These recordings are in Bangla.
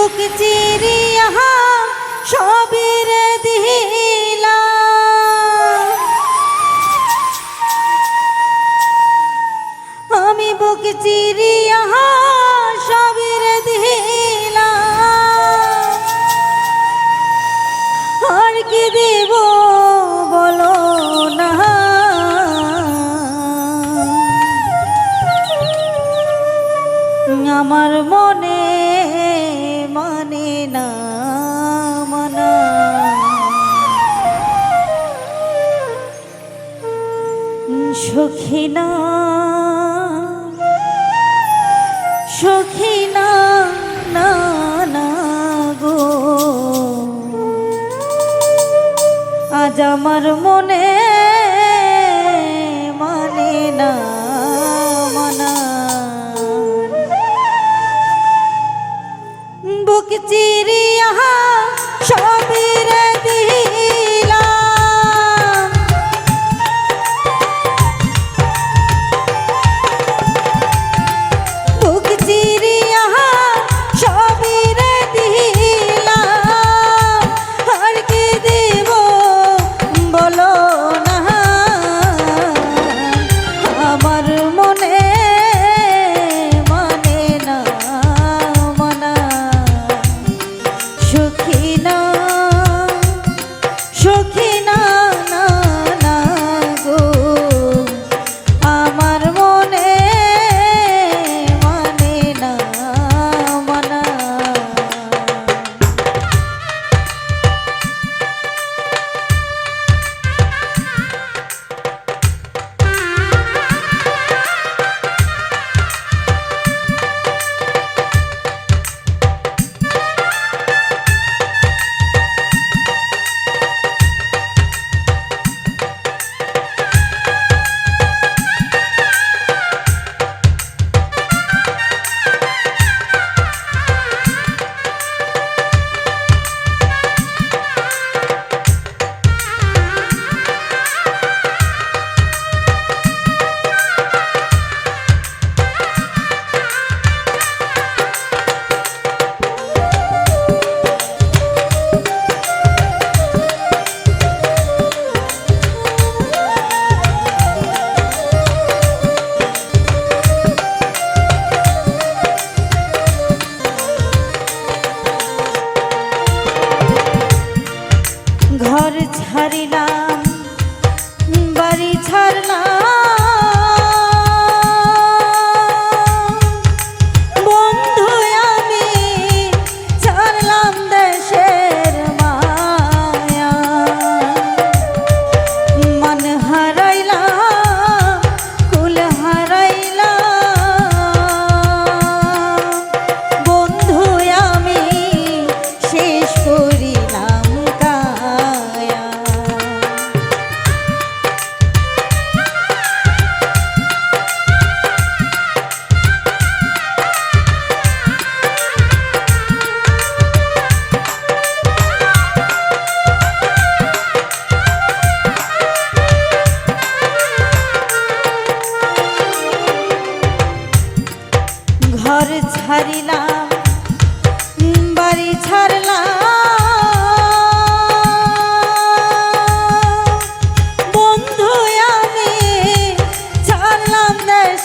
বুক চিরিয়া সবির দিলা। আমি বুক চিরিয়া আমার মনে মানে না মানা। বুক চিরিয়া সখী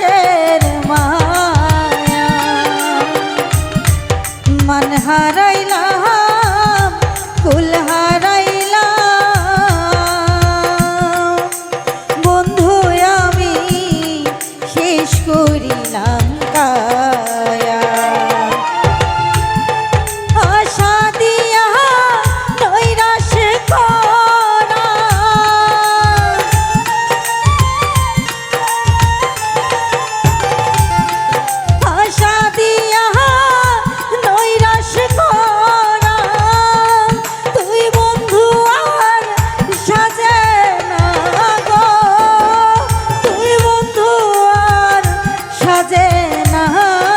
কিসের না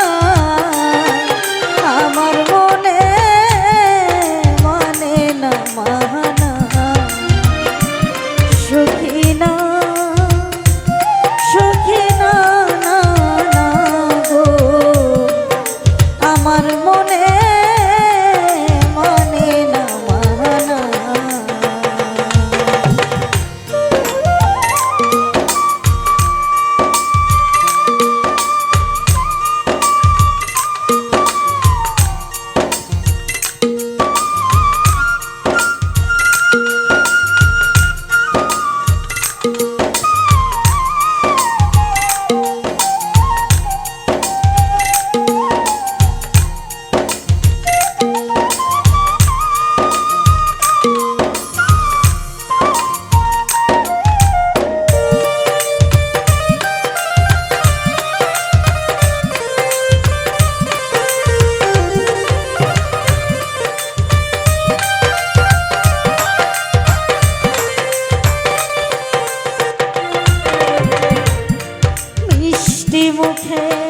vivo che